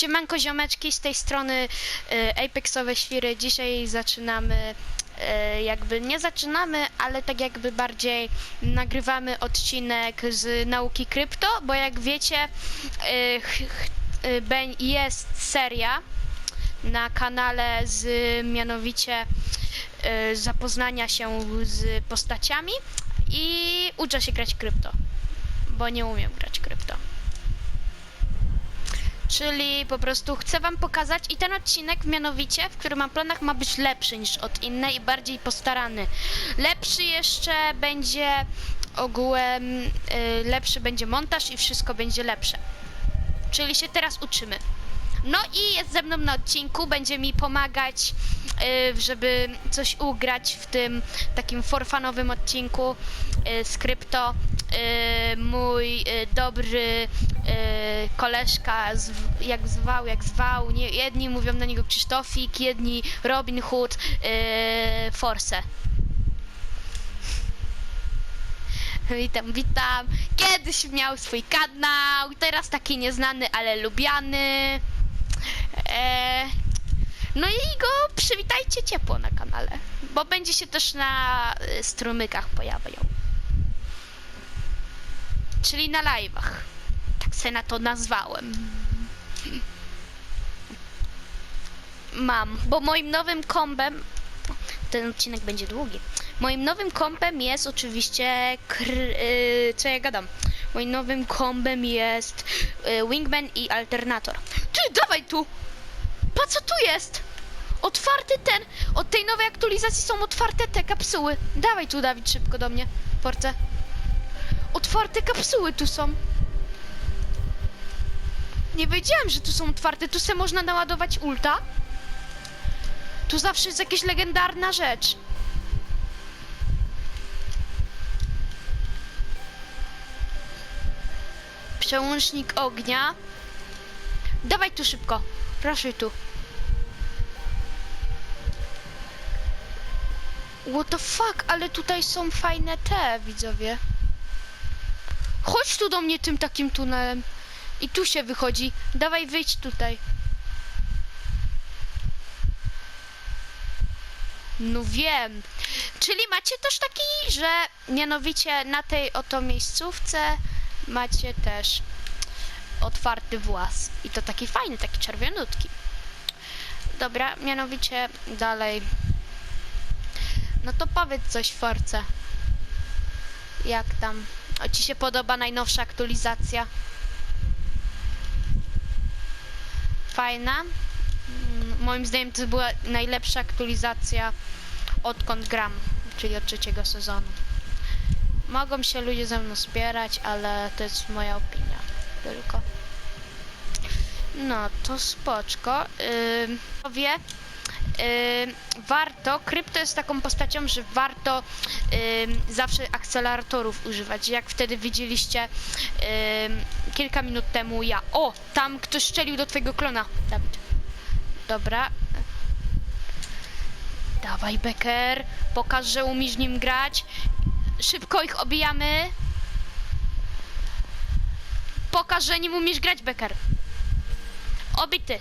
Siemanko ziomeczki, z tej strony y, Apexowe Świry. Dzisiaj zaczynamy, y, jakby nie zaczynamy, ale tak jakby bardziej nagrywamy odcinek z nauki krypto, bo jak wiecie, beń- jest seria na kanale z mianowicie zapoznania się z postaciami i uczę się grać krypto, bo nie umiem grać krypto. Czyli po prostu chcę wam pokazać i ten odcinek mianowicie, w którym mam planach ma być lepszy niż od innej i bardziej postarany. Lepszy jeszcze będzie ogółem, y, lepszy będzie montaż i wszystko będzie lepsze. Czyli się teraz uczymy. No i jest ze mną na odcinku, będzie mi pomagać, y, żeby coś ugrać w tym takim forfanowym odcinku y, z krypto. Y, mój y, dobry koleżka, z, jak zwał, jak zwał, nie, jedni mówią na niego Krzysztofik, jedni Robin Hood, y, Force. Witam, witam. Kiedyś miał swój kanał, teraz taki nieznany, ale lubiany. E, no i go przywitajcie ciepło na kanale, bo będzie się też na y, strumykach pojawiał. Czyli na live'ach. Tak se na to nazwałem. Mam, bo moim nowym kombem ten odcinek będzie długi. Moim nowym kompem jest oczywiście kr... y, co ja gadam. Moim nowym kombem jest y, Wingman i Alternator. Ty, dawaj tu! Pa co tu jest? Otwarty ten. Od tej nowej aktualizacji są otwarte te kapsuły. Dawaj tu, Dawid, szybko do mnie. Porce. Otwarte kapsuły tu są. Nie wiedziałem, że tu są otwarte. Tu se można naładować ulta. Tu zawsze jest jakaś legendarna rzecz. Przełącznik ognia. Dawaj tu szybko. Proszę tu. What the fuck, ale tutaj są fajne te, widzowie. Chodź tu do mnie tym takim tunelem. I tu się wychodzi. Dawaj, wyjdź tutaj. No wiem. Czyli macie też taki, że mianowicie na tej oto miejscówce macie też otwarty włas. I to taki fajny, taki czerwionutki. Dobra, mianowicie dalej. No to powiedz coś, Force. Jak tam? O, ci się podoba najnowsza aktualizacja? Fajna? Mm, Moim zdaniem to była najlepsza aktualizacja odkąd gram, czyli od trzeciego sezonu. Mogą się ludzie ze mną spierać, ale to jest moja opinia tylko. No, to spoczko. Ym, wie, warto, krypto jest taką postacią, że warto zawsze akceleratorów używać. Jak wtedy widzieliście kilka minut temu ja. O, tam ktoś strzelił do twojego klona, Dawid. Dobra. Dawaj, Becker. Pokaż, że umiesz nim grać. Szybko ich obijamy. Pokaż, że nim umiesz grać, Becker. Obity.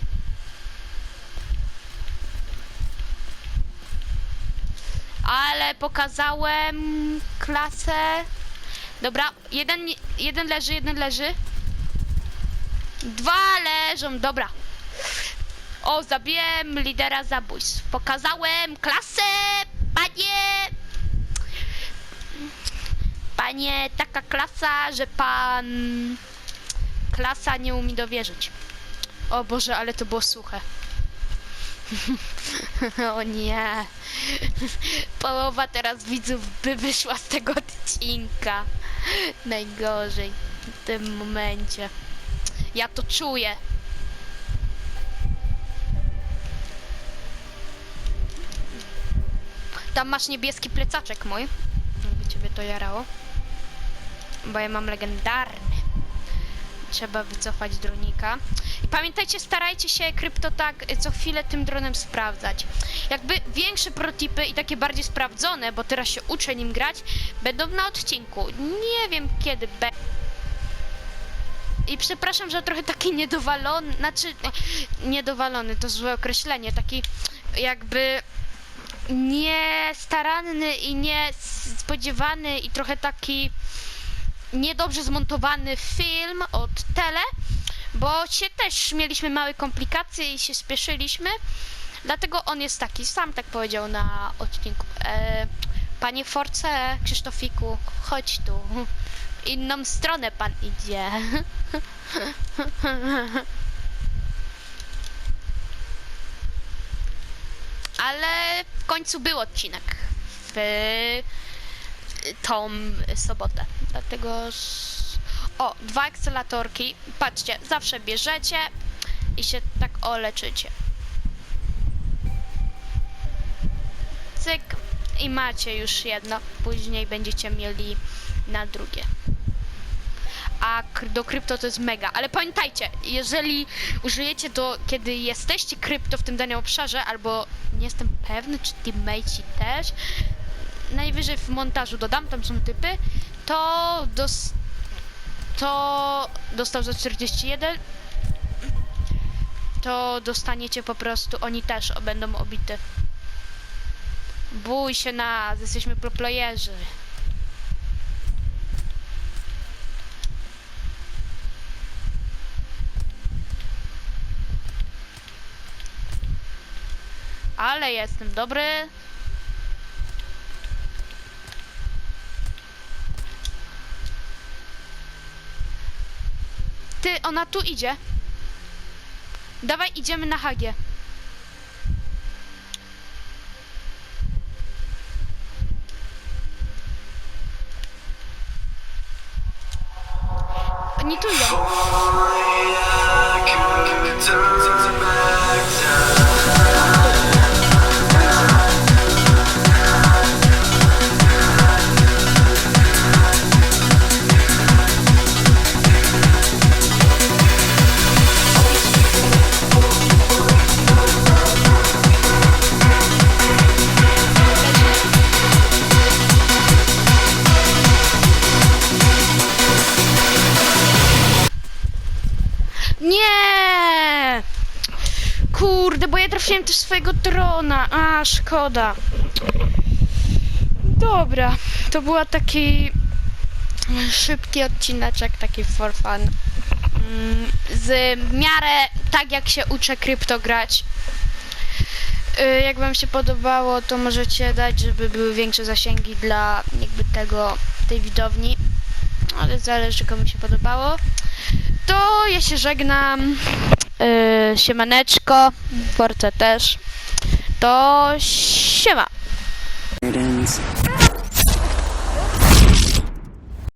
Ale pokazałem klasę. Dobra, jeden, jeden leży, jeden leży. Dwa leżą, dobra. O, zabiłem lidera zabójstw. Pokazałem klasę, panie. Panie, taka klasa, że pan... Klasa nie umie dowierzyć. O Boże, ale to było suche. o nie. Połowa teraz widzów by wyszła z tego odcinka. Najgorzej w tym momencie. Ja to czuję. Tam masz niebieski plecaczek mój. Jakby ciebie to jarało. Bo ja mam legendarny. Trzeba wycofać dronika. Pamiętajcie, starajcie się krypto tak co chwilę tym dronem sprawdzać. Jakby większe protipy i takie bardziej sprawdzone, bo teraz się uczę nim grać, będą na odcinku. Nie wiem kiedy be... I przepraszam, że trochę taki niedowalony, znaczy niedowalony to złe określenie, taki jakby niestaranny i niespodziewany i trochę taki niedobrze zmontowany film od Tele, bo się też mieliśmy małe komplikacje i się spieszyliśmy. Dlatego on jest taki, sam tak powiedział na odcinku. E, panie Force, Krzysztofiku, chodź tu. Inną stronę pan idzie. Ale w końcu był odcinek w tą sobotę. Dlatego. O, dwa ekstalatorki. Patrzcie, zawsze bierzecie i się tak oleczycie. Cyk i macie już jedno. Później będziecie mieli na drugie. A do krypto to jest mega. Ale pamiętajcie, jeżeli użyjecie do, kiedy jesteście krypto w tym danym obszarze, albo nie jestem pewny, czy teammateci też, najwyżej w montażu dodam, tam są typy, to dos, to dostał za 41, to dostaniecie po prostu, oni też będą obity. Bój się nas, jesteśmy pro playerzy. Ale jestem dobry. Ona tu idzie. Dawaj, idziemy na hagie. Oni tu idą. Trafiłem też swojego drona. A, szkoda. Dobra, to była taki szybki odcineczek, taki for fun. Mm, Z miarę tak jak się uczę krypto grać. Y, Jak wam się podobało, to możecie dać, żeby były większe zasięgi dla jakby tego, tej widowni. Ale zależy komu się podobało. To ja się żegnam. Yy, siemaneczko. Force też. To siema.